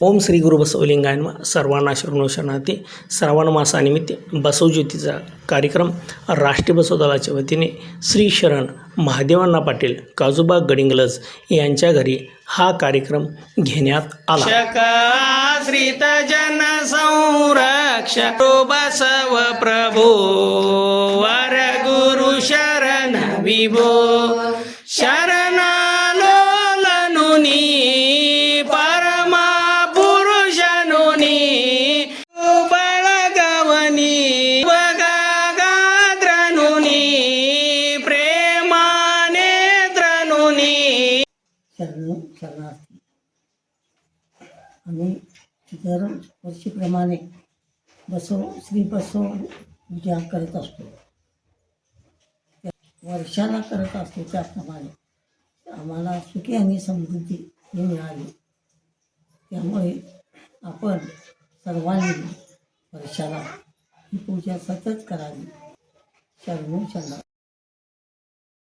ओम श्री गुरु बसवलिंगायन सर्वांना शरणोशरणार्थी श्रावण मासानिमित्त बसवज्योतीचा कार्यक्रम राष्ट्रीय बसव दलाच्या वतीने श्री शरण महादेवांना पाटील काजूबा गडिंगलज यांच्या घरी हा कार्यक्रम घेण्यात आला. श्रीत जन संरक्षक बसव प्रभो. वर गुरु शरण विभो. शरण शरणार्थी आम्ही दर वर्षीप्रमाणे बसव श्री बसव पूजा करत असतो. वर्षाला करत असतो त्याप्रमाणे. आम्हाला सुखी आणि समृद्धी ही मिळाली. त्यामुळे आपण सर्वांनी वर्षाला ही पूजा सतत करावी. शरणू शरणा.